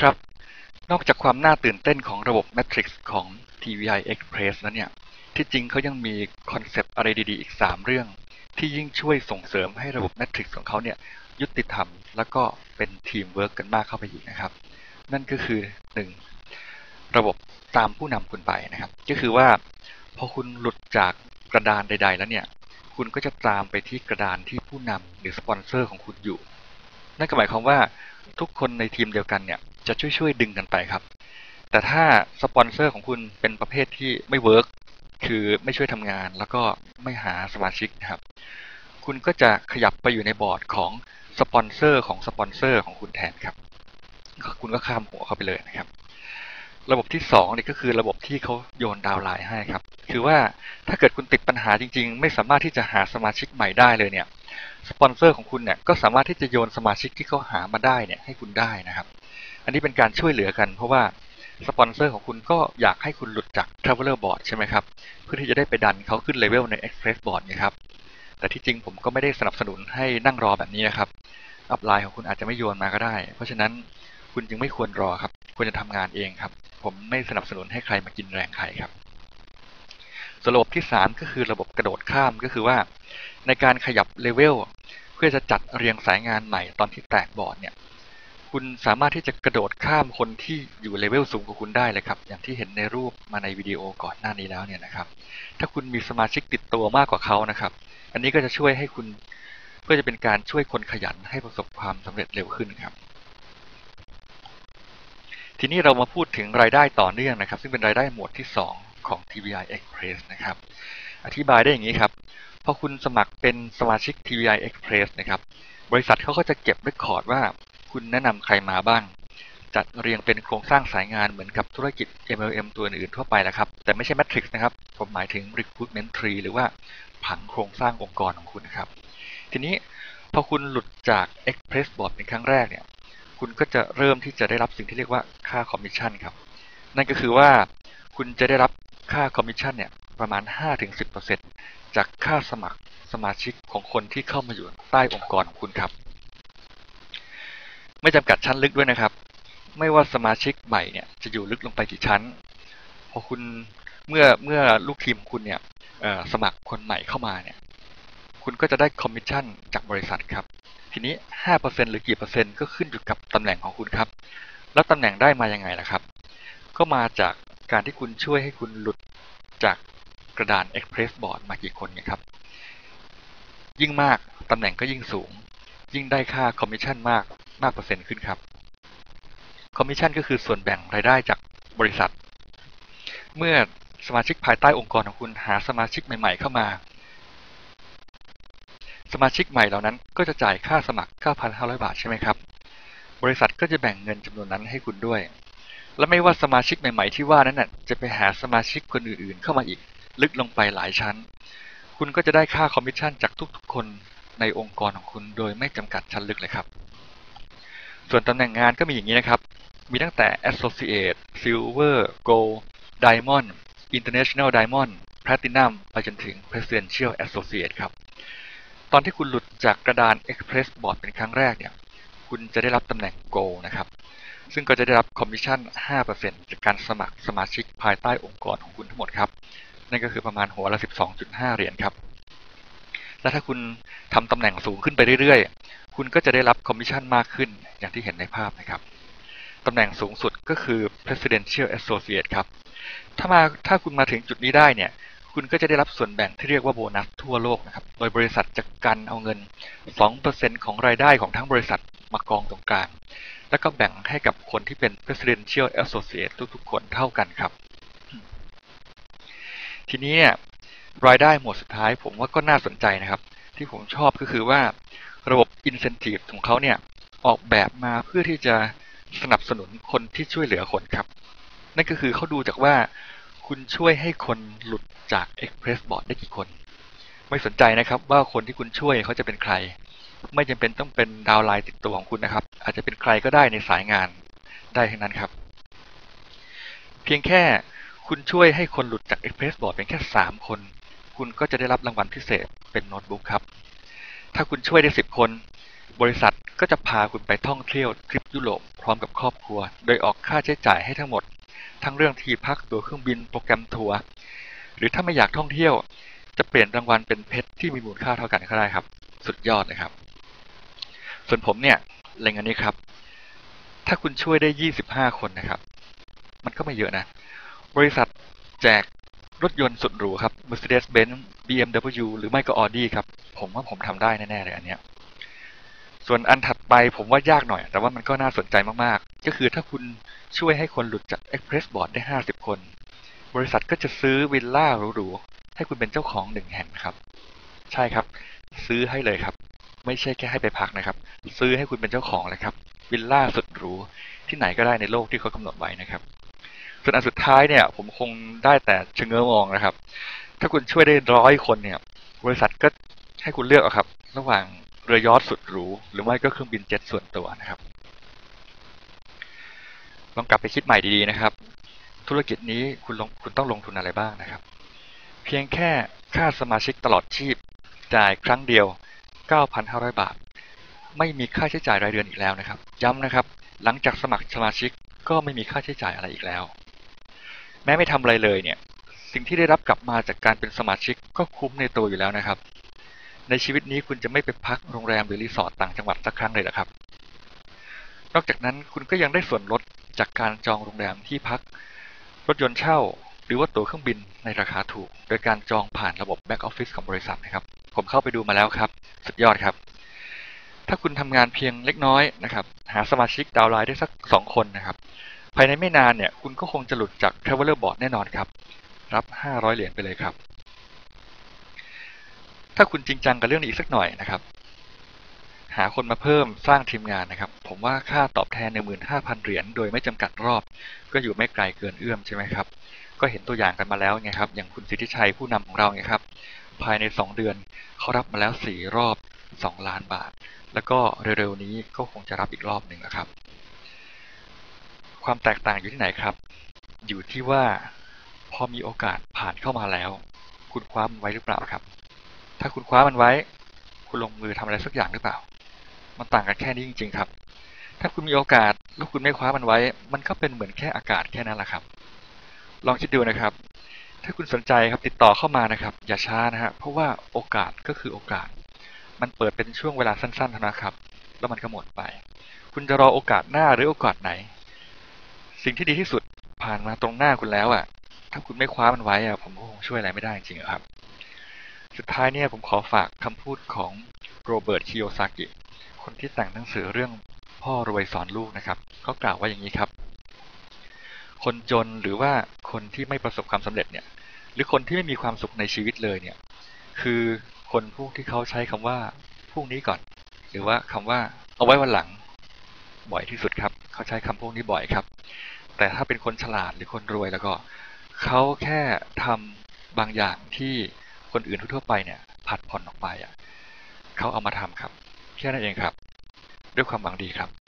ครับ นอกจากความน่าตื่นเต้นของระบบ Matrix ของ TVI Express แล้วเนี่ย ที่จริงเขายังมีคอนเซปต์อะไรดีๆ อีก 3 เรื่อง ที่ยิ่งช่วยส่งเสริมให้ระบบ Matrix ของเขาเนี่ยยุติธรรม แล้วก็เป็นทีมเวิร์กกันมากเข้าไปอีกนะครับ นั่นก็คือ 1. ระบบตามผู้นำคุณไปนะครับ ก็คือว่าพอคุณหลุดจากกระดานใด ๆ แล้วเนี่ย คุณก็จะตามไปที่กระดานที่ผู้นำหรือสปอนเซอร์ของคุณอยู่ นั่นก็หมายความว่า ทุกคนในทีมเดียวกันเนี่ยจะช่วยๆดึงกันไปครับ แต่ถ้าสปอนเซอร์ของคุณเป็นประเภทที่ไม่เวิร์กคือไม่ช่วยทำงาน แล้วก็ไม่หาสมาชิกนะครับ คุณก็จะขยับไปอยู่ในบอร์ดของสปอนเซอร์ของสปอนเซอร์ของคุณแทนครับ คุณก็ข้ามหัวเข้าไปเลยนะครับ ระบบที่2นี่ก็คือระบบที่เขาโยนดาวไลน์ให้ครับ คือว่าถ้าเกิดคุณติดปัญหาจริง ๆ ไม่สามารถที่จะหาสมาชิกใหม่ได้เลยเนี่ย สปอนเซอร์ของคุณเนี่ยก็สามารถที่จะโยนสมาชิกที่เขาหามาได้เนี่ยให้คุณได้นะครับ อันนี้เป็นการช่วยเหลือกัน เพราะว่าสปอนเซอร์ของคุณก็อยากให้คุณหลุดจาก Traveler Board ใช่ไหมครับ เพื่อที่จะได้ไปดันเขาขึ้นเลเวลใน Express Board นะครับ แต่ที่จริงผมก็ไม่ได้สนับสนุนให้นั่งรอแบบนี้นะครับ อัพไลน์ของคุณอาจจะไม่โยนมาก็ได้ เพราะฉะนั้นคุณจึงไม่ควรรอครับ ควรจะทำงานเองครับ ผมไม่สนับสนุนให้ใครมากินแรงใครครับระบบที่ 3 ก็คือระบบกระโดดข้ามก็คือว่า ในการขยับเลเวลเพื่อจะจัดเรียงสายงานใหม่ตอนที่แตกบอร์ดเนี่ยคุณสามารถที่จะกระโดดข้ามคนที่อยู่เลเวลสูงกว่าคุณได้เลยครับ อย่างที่เห็นในรูปมาในวิดีโอก่อนหน้านี้แล้วเนี่ยนะครับ ถ้าคุณมีสมาชิกติดตัวมากกว่าเขานะครับ อันนี้ก็จะช่วยให้คุณเพื่อจะเป็นการช่วยคนขยันให้ประสบความสำเร็จเร็วขึ้นครับ ทีนี้เรามาพูดถึงรายได้ต่อเนื่องนะครับ ซึ่งเป็นรายได้หมวดที่ 2 ของ TVI Express นะครับ อธิบายได้อย่างนี้ครับ พอคุณสมัครเป็นสมาชิก TVI Express นะครับ บริษัทเขาก็จะเก็บเรคคอร์ดว่าคุณแนะนำใครมาบ้าง จัดเรียงเป็นโครงสร้างสายงานเหมือนกับธุรกิจ MLM ตัวอื่นทั่วไปนะครับ แต่ไม่ใช่ Matrix นะครับ ผมหมายถึง Recruitment Tree หรือว่าผังโครงสร้างองค์กรของคุณนะครับ ทีนี้พอคุณหลุดจาก Express Board เป็นครั้งแรกเนี่ย คุณก็จะเริ่มที่จะได้รับสิ่งที่เรียกว่าค่าคอมมิชชั่นครับ นั่นก็คือว่าคุณจะได้รับค่าคอมมิชชั่นเนี่ย ประมาณ 5-10%จากค่าสมัครสมาชิกของคนที่เข้ามาอยู่ใต้องค์กรของคุณครับ ไม่จำกัดชั้นลึกด้วยนะครับ ไม่ว่าสมาชิกใหม่เนี่ยจะอยู่ลึกลงไปกี่ชั้น พอคุณเมื่อเมื่อลูกทีมคุณเนี่ยสมัครคนใหม่เข้ามาเนี่ย คุณก็จะได้คอมมิชชั่นจากบริษัทครับ ทีนี้ 5%หรือกี่เปอร์เซ็นต์ก็ขึ้นอยู่กับตำแหน่งของคุณครับ แล้วตำแหน่งได้มายังไงล่ะครับ ก็มาจากการที่คุณช่วยให้คุณหลุดจาก กระดาน Express Board มากี่คนนะครับ ยิ่งมากตำแหน่งก็ยิ่งสูง ยิ่งได้ค่าคอมมิชชั่นมากมากเปอร์เซ็นต์ขึ้นครับคอมมิชชั่นก็คือส่วนแบ่งรายได้จากบริษัท เมื่อสมาชิกภายใต้องค์กรของคุณหาสมาชิกใหม่ ๆ เข้ามา สมาชิกใหม่เหล่านั้นก็จะจ่ายค่าสมัคร 9,500 บาทใช่ไหมครับ บริษัทก็จะแบ่งเงินจำนวนนั้นให้คุณด้วย และไม่ว่าสมาชิกใหม่ ๆ ที่ว่านั้นน่ะจะไปหาสมาชิกคนอื่น ๆ เข้ามาอีก ลึกลงไปหลายชั้น คุณก็จะได้ค่าคอมมิชชั่นจากทุกๆ คนในองค์กรของคุณโดยไม่จำกัดชั้นลึกเลยครับ ส่วนตำแหน่งงานก็มีอย่างนี้นะครับ มีตั้งแต่ Associate Silver Gold Diamond International Diamond Platinum ไปจนถึง Presidential Associate ครับ ตอนที่คุณหลุดจากกระดาน Express Board เป็นครั้งแรกเนี่ย คุณจะได้รับตำแหน่ง Gold นะครับ ซึ่งก็จะได้รับคอมมิชชั่น 5%จากการสมัครสมาชิกภายใต้องค์กรของคุณทั้งหมดครับ นั่นก็คือประมาณหัวละ 12.5 เหรียญครับ และถ้าคุณทำตำแหน่งสูงขึ้นไปเรื่อยๆ คุณก็จะได้รับคอมมิชชั่นมากขึ้นอย่างที่เห็นในภาพนะครับตำแหน่งสูงสุดก็คือ Presidential Associate ครับ ถ้ามาถ้าคุณมาถึงจุดนี้ได้เนี่ย คุณก็จะได้รับส่วนแบ่งที่เรียกว่าโบนัสทั่วโลกนะครับ โดยบริษัทจะกันเอาเงิน 2%ของรายได้ของทั้งบริษัทมากองตรงกลาง แล้วก็แบ่งให้กับคนที่เป็น Presidential Associate ทุกๆ คนเท่ากันครับ ทีนี้รายได้หมวดสุดท้ายผมว่าก็น่าสนใจนะครับ ที่ผมชอบก็คือว่าระบบ Incentive ของเขาเนี่ยออกแบบมาเพื่อที่จะสนับสนุนคนที่ช่วยเหลือคนครับ นั่นก็คือเขาดูจากว่าคุณช่วยให้คนหลุดจาก Express Board ได้กี่คน ไม่สนใจนะครับว่าคนที่คุณช่วยเขาจะเป็นใคร ไม่จำเป็นต้องเป็นดาวไลน์ติดตัวของคุณนะครับ อาจจะเป็นใครก็ได้ในสายงานได้ทั้งนั้นครับ เพียงแค่ คุณช่วยให้คนหลุดจาก Express Board เป็นแค่ 3 คน คุณก็จะได้รับรางวัลพิเศษเป็นโน้ตบุ๊กครับ ถ้าคุณช่วยได้ 10 คน บริษัทก็จะพาคุณไปท่องเที่ยวทริปยุโรปพร้อมกับครอบครัว โดยออกค่าใช้จ่ายให้ทั้งหมด ทั้งเรื่องที่พักตัวเครื่องบินโปรแกรมทัวร์หรือถ้าไม่อยากท่องเที่ยว จะเปลี่ยนรางวัลเป็นเพชรที่มีมูลค่าเท่ากันก็ได้ครับ สุดยอดเลยครับ ส่วนผมเนี่ยเล็งอันนี้ครับ ถ้าคุณช่วยได้ 25 คนนะครับ มันก็ไม่เยอะนะ บริษัทแจกรถยนต์สุดหรูครับ Mercedes-Benz BMW หรือไม่ก็ Audi ครับ ผมว่าผมทำได้แน่ ๆ เลยอันเนี้ย ส่วนอันถัดไปผมว่ายากหน่อย แต่ว่ามันก็น่าสนใจมาก ๆ ก็คือถ้าคุณช่วยให้คนหลุดจาก Express Board ได้ 50 คน บริษัทก็จะซื้อวิลล่าหรูๆ ให้คุณเป็นเจ้าของหนึ่งแห่งครับ ใช่ครับ ซื้อให้เลยครับ ไม่ใช่แค่ให้ไปพักนะครับ ซื้อให้คุณเป็นเจ้าของเลยครับ วิลล่าสุดหรูที่ไหนก็ได้ในโลกที่เขากำหนดไว้นะครับ ส่วนอันสุดท้ายเนี่ย ผมคงได้แต่ชะเง้อมองนะครับ ถ้าคุณช่วยได้ร้อยคนเนี่ย บริษัทก็ให้คุณเลือกเอาครับ ระหว่างเรือยอชต์สุดหรูหรือไม่ก็เครื่องบินเจ็ตส่วนตัวนะครับลองกลับไปคิดใหม่ดีๆนะครับ ธุรกิจนี้คุณลงคุณต้องลงทุนอะไรบ้างนะครับ เพียงแค่ค่าสมาชิกตลอดชีพจ่ายครั้งเดียว 9,500 บาท ไม่มีค่าใช้จ่ายรายเดือนอีกแล้วนะครับ ย้ำนะครับ หลังจากสมัครสมาชิกก็ไม่มีค่าใช้จ่ายอะไรอีกแล้ว แม้ไม่ทำอะไรเลยเนี่ย สิ่งที่ได้รับกลับมาจากการเป็นสมาชิกก็คุ้มในตัวอยู่แล้วนะครับ ในชีวิตนี้คุณจะไม่ไปพักโรงแรมหรือรีสอร์ทต่างจังหวัดสักครั้งเลยเหรอครับ นอกจากนั้นคุณก็ยังได้ส่วนลดจากการจองโรงแรมที่พัก รถยนต์เช่า หรือว่าตั๋วเครื่องบินในราคาถูก โดยการจองผ่านระบบแบ็กออฟฟิศของบริษัทนะครับ ผมเข้าไปดูมาแล้วครับ สุดยอดครับ ถ้าคุณทำงานเพียงเล็กน้อยนะครับ หาสมาชิกดาวไลน์ได้สักสองคนนะครับ ภายในไม่นานเนี่ยคุณก็คงจะหลุดจาก Traveler Board แน่นอนครับ รับ 500 เหรียญไปเลยครับ ถ้าคุณจริงจังกับเรื่องนี้อีกสักหน่อยนะครับ หาคนมาเพิ่มสร้างทีมงานนะครับ ผมว่าค่าตอบแทน 15,000 เหรียญโดยไม่จำกัดรอบ ก็อยู่ไม่ไกลเกินเอื้อมใช่ไหมครับ ก็เห็นตัวอย่างกันมาแล้วไงครับ อย่างคุณสิทธิชัยผู้นำของเราไงครับ ภายใน 2 เดือนเขารับมาแล้ว 4 รอบ 2 ล้านบาท แล้วก็เร็วๆนี้ก็คงจะรับอีกรอบหนึ่งนะครับ ความแตกต่างอยู่ที่ไหนครับ อยู่ที่ว่าพอมีโอกาสผ่านเข้ามาแล้ว คุณคว้ามันไว้หรือเปล่าครับ ถ้าคุณคว้ามันไว้ คุณลงมือทำอะไรสักอย่างหรือเปล่า มันต่างกันแค่นี้จริง ๆ ครับ ถ้าคุณมีโอกาสแล้วคุณไม่คว้ามันไว้ มันก็เป็นเหมือนแค่อากาศแค่นั้นแหละครับ ลองคิดดูนะครับ ถ้าคุณสนใจครับติดต่อเข้ามานะครับ อย่าช้านะฮะเพราะว่าโอกาสก็คือโอกาส มันเปิดเป็นช่วงเวลาสั้นๆเท่านั้นครับ แล้วมันก็หมดไป คุณจะรอโอกาสหน้าหรือโอกาสไหน สิ่งที่ดีที่สุดผ่านมาตรงหน้าคุณแล้วอะ ถ้าคุณไม่คว้ามันไว้อะผมก็คงช่วยอะไรไม่ได้จริงๆครับ สุดท้ายเนี่ยผมขอฝากคำพูดของโรเบิร์ตคิโยซากิ คนที่แต่งหนังสือเรื่องพ่อรวยสอนลูกนะครับเขากล่าวว่าอย่างนี้ครับ คนจนหรือว่าคนที่ไม่ประสบความสำเร็จเนี่ย หรือคนที่ไม่มีความสุขในชีวิตเลยเนี่ย คือคนพวกที่เขาใช้คำว่าพรุ่งนี้ก่อน หรือว่าคำว่าเอาไว้วันหลังบ่อยที่สุดครับ เขาใช้คำพวกนี้บ่อยครับ แต่ถ้าเป็นคนฉลาดหรือคนรวยแล้วก็เขาแค่ทำบางอย่างที่คนอื่นทั่วไปเนี่ยผัดผ่อนออกไปอะเขาเอามาทำครับ แค่นั้นเองครับ ด้วยความหวังดีครับ